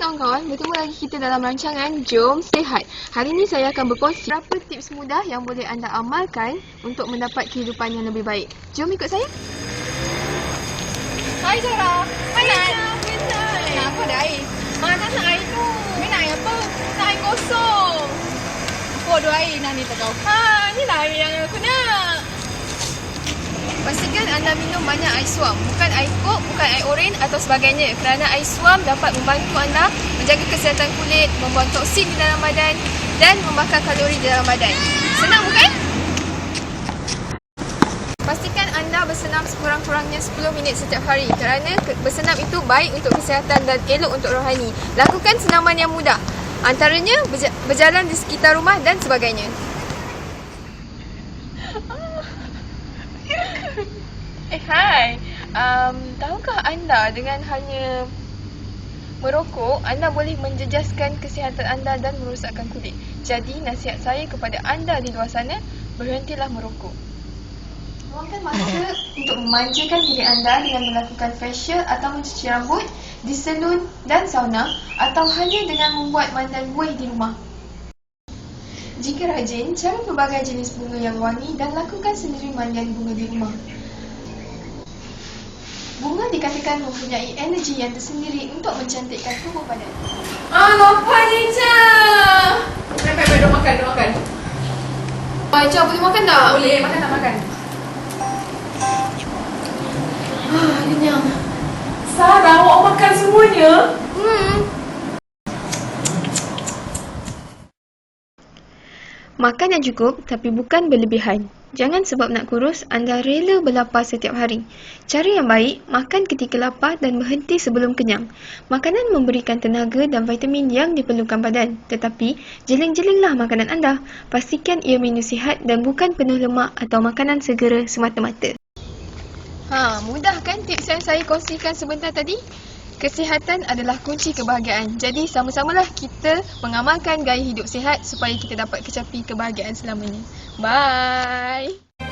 kawan-kawan, bertemu lagi kita dalam rancangan Jom Sehat. Hari ini saya akan berkongsi beberapa tips mudah yang boleh anda amalkan untuk mendapat kehidupan yang lebih baik. Jom ikut saya. Hai Zara. Hai Nat. Kenapa Kenapa ada air? Mana nak air tu? Ni nak air apa? Nak air kosong. Aku ada air nak ni tak kau. Ha, ni lah air yang aku nak. Pastikan anda minum banyak air suam, bukan air kok, bukan air oren atau sebagainya. Kerana air suam dapat membantu anda menjaga kesihatan kulit, membuang toksin di dalam badan dan membakar kalori di dalam badan. Senang bukan? Pastikan anda bersenam sekurang-kurangnya 10 minit setiap hari kerana ke- bersenam itu baik untuk kesihatan dan elok untuk rohani. Lakukan senaman yang mudah. Antaranya berja- berjalan di sekitar rumah dan sebagainya. Eh, hai. Um, tahukah anda dengan hanya merokok, anda boleh menjejaskan kesihatan anda dan merosakkan kulit. Jadi, nasihat saya kepada anda di luar sana, berhentilah merokok. Luangkan masa untuk memanjakan diri anda dengan melakukan facial atau mencuci rambut di salon dan sauna atau hanya dengan membuat mandan buih di rumah. Jika rajin, cari pelbagai jenis bunga yang wangi dan lakukan sendiri mandian bunga di rumah. Bunga dikatakan mempunyai energi yang tersendiri untuk mencantikkan tubuh badan. Ah, lapar ni, Cha. Baik, baik, baik. Makan, dah makan. Aisyah boleh makan tak? Boleh, makan tak makan? Ah, kenyang. Sarah, awak makan semuanya? Makan yang cukup tapi bukan berlebihan. Jangan sebab nak kurus, anda rela berlapar setiap hari. Cara yang baik, makan ketika lapar dan berhenti sebelum kenyang. Makanan memberikan tenaga dan vitamin yang diperlukan badan. Tetapi, jeling-jelinglah makanan anda. Pastikan ia menu sihat dan bukan penuh lemak atau makanan segera semata-mata. Ha, mudah kan tips yang saya kongsikan sebentar tadi? Kesihatan adalah kunci kebahagiaan. Jadi sama-samalah kita mengamalkan gaya hidup sihat supaya kita dapat kecapi kebahagiaan selamanya. Bye.